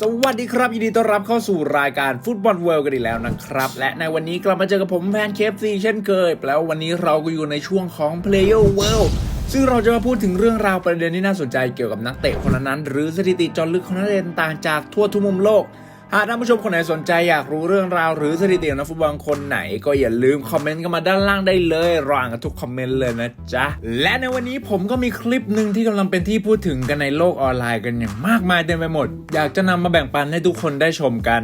สวัสดีครับ ยินดีต้อนรับเข้าสู่รายการฟุตบอลเวิลด์กันอีกแล้วนะครับ และในวันนี้กลับมาเจอกับผมแพนเคฟซีเช่นเคย แล้ววันนี้เราก็อยู่ในช่วงของ Player World ซึ่งเราจะมาพูดถึงเรื่องราวประเด็นที่น่าสนใจเกี่ยวกับนักเตะคนนั้น หรือสถิติจอลึกของนักเตะต่างจากทั่วทุกมุมโลก หากท่านผู้ชมคนไหนสนใจอยากรู้เรื่องราวหรือสถิติของนักฟุตบอลคนไหน ก็อย่าลืมคอมเมนต์กันมาด้านล่างได้เลยรออ่านกันทุกคอมเมนต์เลยนะจ๊ะ และในวันนี้ผมก็มีคลิปหนึ่งที่กำลังเป็นที่พูดถึงกันในโลกออนไลน์กันอย่างมากมายเต็มไปหมด อยากจะนำมาแบ่งปันให้ทุกคนได้ชมกัน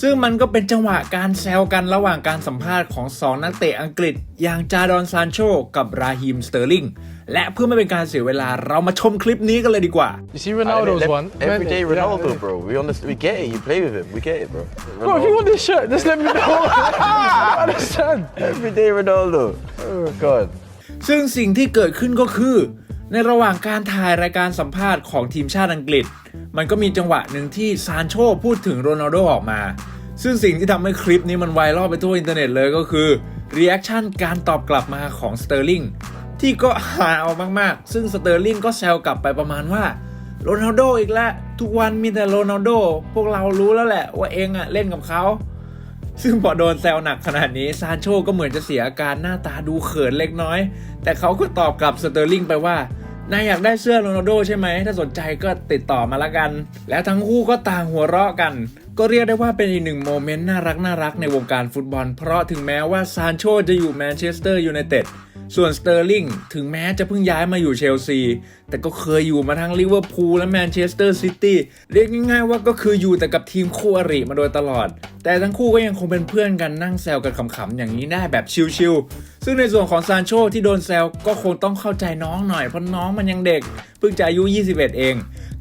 ซึ่งมันก็เป็นจังหวะการแซวกันระหว่างการสัมภาษณ์ของ 2 นักเตะอังกฤษ อย่างจาดอนซานโชกับราฮิมสเตอร์ลิงและเพื่อไม่เป็นการเสียเวลาเรามาชมคลิปนี้กันเลยดีกว่า You see Ronaldo's Let- one. Everyday Man, yeah, Ronaldo, yeah. bro. We understand. We get it. You play with him. We get it, bro. Bro, if you want this shirt, just let me know. I don't understand. Everyday Ronaldo. Oh God. ซึ่งสิ่งที่เกิดขึ้นก็คือ ในระหว่างการถ่ายรายการสัมภาษณ์ของทีมชาติอังกฤษ มันก็มีจังหวะหนึ่งที่ซานโชพูดถึงโรนัลโดออกมา ซึ่งสิ่งที่ทำให้คลิปนี้มันไวรัลไปทั่วอินเทอร์เน็ตเลยก็คือรีแอคชั่นการตอบกลับมาของสเตอร์ลิงที่ก็หาเอามากๆ ซึ่งสเตอร์ลิงก็แซวกลับไปประมาณว่าโรนัลโดอีกแล้ว ทุกวันมีแต่โรนัลโด พวกเรารู้แล้วแหละว่าเองอะเล่นกับเขา ซึ่งพอโดนแซวหนักขนาดนี้ซานโชก็เหมือนจะเสียอาการหน้าตาดูเขินเล็กน้อย แต่เขาก็ตอบกลับสเตอร์ลิงไปว่า นายอยากได้เสื้อโรนัลโดใช่ไหม ถ้าสนใจก็ติดต่อมาละกัน แล้วทั้งคู่ก็ต่างหัวเราะกัน ก็เรียกได้ว่าเป็นอีกหนึ่งโมเมนต์น่ารักน่ารักในวงการฟุตบอล เพราะถึงแม้ว่าซานโชจะอยู่แมนเชสเตอร์ยูไนเต็ด ส่วนสเตอร์ลิงถึงแม้จะเพิ่งย้ายมาอยู่เชลซี แต่ก็เคยอยู่มาทั้งลิเวอร์พูลและแมนเชสเตอร์ซิตี้ เรียกง่ายๆว่าก็คืออยู่แต่กับทีมคู่อริมาโดยตลอด แต่ทั้งคู่ก็ยังคงเป็นเพื่อนกันนั่งแซวกันขำๆอย่างนี้ได้แบบชิลๆ ซึ่งในส่วนของซานโชที่โดนแซวก็คงต้องเข้าใจน้องหน่อยเพราะน้องมันยังเด็ก เพิ่งจะอายุ 21 เอง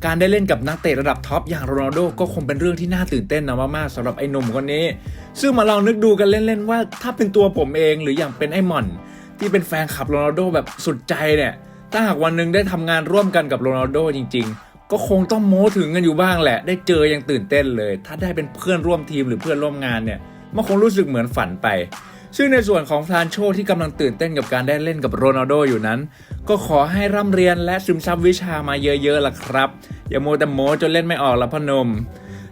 การได้เล่นกับนักเตะระดับท็อปอย่างโรนัลโดก็คงเป็นเรื่องที่น่าตื่นเต้นนะมากๆสำหรับไอ้หนุ่มคนนี้ ซึ่งมาลองนึกดูกันเล่นๆว่า ถ้าเป็นตัวผมเองหรืออย่างเป็นไอ้หม่อน ที่เป็นแฟนคลับโรนัลโดแบบสุดใจเนี่ยถ้าหากวันหนึ่งได้ทำงานร่วมกันกับโรนัลโดจริง ๆ ก็คงต้องโม้ถึงกันอยู่บ้างแหละ ได้เจอยังตื่นเต้นเลย ถ้าได้เป็นเพื่อนร่วมทีมหรือเพื่อนร่วมงานเนี่ยมันคงรู้สึกเหมือนฝันไป ซึ่งในส่วนของฟรานโชที่กำลังตื่นเต้นกับการได้เล่นกับโรนัลโดอยู่นั้น ก็ขอให้ร่ำเรียนและซึมซับวิชามาเยอะๆล่ะครับ อย่าโมแต่โม้จนเล่นไม่ออกละพนม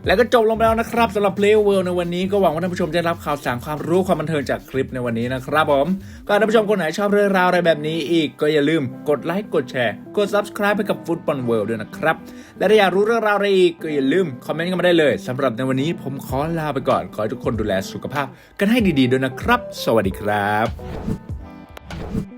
แล้วก็จบลงไปแล้วนะครับสำหรับ Play World ในวันนี้ก็หวังว่าท่านผู้ชมจะรับข่าวสารความรู้ความบันเทิงจากคลิปในวันนี้นะครับผมก็ท่านผู้ชมคนไหนชอบเรื่องราวอะไรแบบนี้อีกก็อย่าลืมกดไลค์กดแชร์ กด Subscribe ให้กับ Football World ด้วยนะครับ และถ้าอยากรู้เรื่องราวอะไรอีกก็อย่าลืมคอมเมนต์กันมาได้เลยสำหรับในวันนี้ผมขอลาไปก่อนขอให้ทุกคนดูแลสุขภาพ กันให้ดีๆด้วยนะครับ สวัสดีครับ